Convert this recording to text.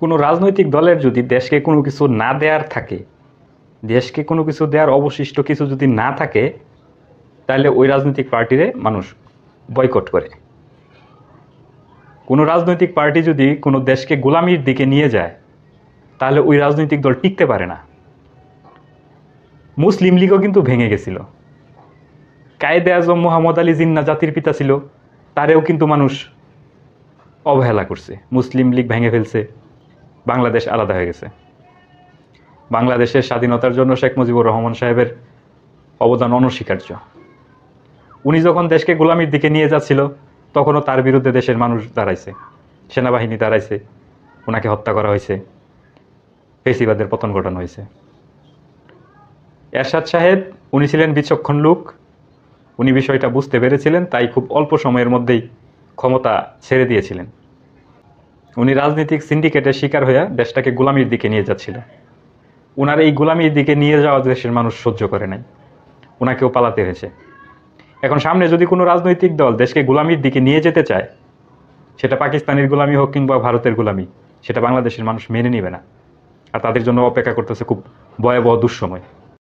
কোনো রাজনৈতিক দলের যদি দেশকে কোনো কিছু না দেয়ার থাকে, দেশকে কোনো কিছু দেওয়ার অবশিষ্ট কিছু যদি না থাকে, তাহলে ওই রাজনৈতিক পার্টিরে মানুষ বয়কট করে। কোনো রাজনৈতিক পার্টি যদি কোনো দেশকে গোলামির দিকে নিয়ে যায়, তাহলে ওই রাজনৈতিক দল টিকতে পারে না। মুসলিম লীগও কিন্তু ভেঙে গেছিল। কায়েদে আজম মোহাম্মদ আলী জিন্না জাতির পিতা ছিল, তারেও কিন্তু মানুষ অবহেলা করছে। মুসলিম লীগ ভেঙে ফেলছে। বাংলাদেশ আলাদা হয়ে গেছে। বাংলাদেশের স্বাধীনতার জন্য শেখ মুজিবুর রহমান সাহেবের অবদান অনস্বীকার্য। উনি যখন দেশকে গোলামির দিকে নিয়ে যাচ্ছিল, তখনও তার বিরুদ্ধে দেশের মানুষ দাঁড়াইছে, সেনাবাহিনী দাঁড়াইছে ওনাকে হত্যা করা হয়েছে পেশিবাদের পতন ঘটানো হয়েছে। এরশাদ সাহেব, উনি ছিলেন বিচক্ষণ লোক, উনি বিষয়টা বুঝতে পেরেছিলেন, তাই খুব অল্প সময়ের মধ্যেই ক্ষমতা ছেড়ে দিয়েছিলেন। উনি রাজনৈতিক সিন্ডিকেটের শিকার হয়ে দেশটাকে গোলামির দিকে নিয়ে যাচ্ছিল। ওনার এই গোলামির দিকে নিয়ে যাওয়া দেশের মানুষ সহ্য করে নাই। ওনাকেও পালাতে হয়েছে। এখন সামনে যদি কোনো রাজনৈতিক দল দেশকে গোলামির দিকে নিয়ে যেতে চায়, সেটা পাকিস্তানের গোলামি হোক কিংবা ভারতের গোলামি, সেটা বাংলাদেশের মানুষ মেনে নেবে না। আর তাদের জন্য অপেক্ষা করতেছে খুব ভয়াবহ দুঃসময়।